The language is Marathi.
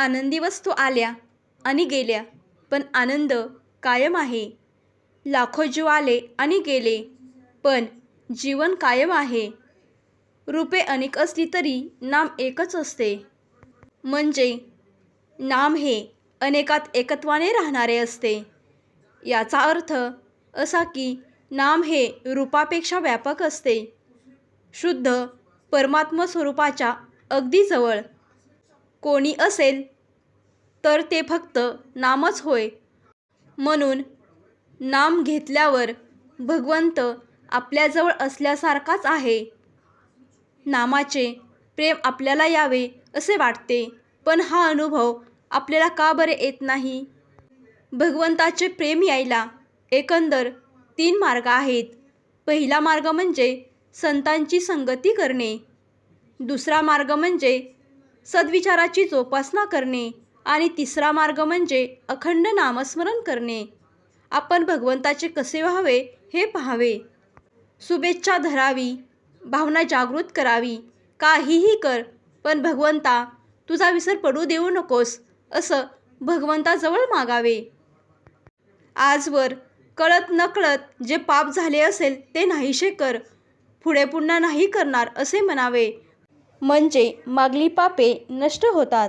आनंदी वस्तू आल्या आणि गेल्या पण आनंद कायम आहे. लाखो जीव आले आणि गेले पण जीवन कायम आहे. रूपे अनेक असली तरी नाम एकच असते. म्हणजे नाम हे अनेकात एकत्वाने राहणारे असते. याचा अर्थ असा की नाम हे रूपापेक्षा व्यापक असते. शुद्ध परमात्म स्वरूपाच्या अगदी जवळ कोणी असेल तर ते फक्त नामच होय. म्हणून नाम घेतल्यावर भगवंत आपल्याजवळ असल्यासारखाच आहे. नामाचे प्रेम आपल्याला यावे असे वाटते पण हा अनुभव आपल्याला का बरे येत नाही? भगवंताचे प्रेम यायला एकंदर तीन मार्ग आहेत. पहिला मार्ग म्हणजे संतांची संगती करणे. दुसरा मार्ग म्हणजे सद्विचाराची जोपासना करणे आणि तिसरा मार्ग म्हणजे अखंड नामस्मरण करणे. आपण भगवंताचे कसे व्हावे हे पाहावे. शुभेच्छा धरावी भावना जागृत करावी काहीही कर पण भगवंता तुझा विसर पडू देऊ नकोस असं भगवंताजवळ मागावे. आजवर कळत नकळत जे पाप झाले असेल ते नाहीशे कर पुढे पुन्हा नाही करणार असे म्हणावे. म्हणजे मागली पापे नष्ट होतात.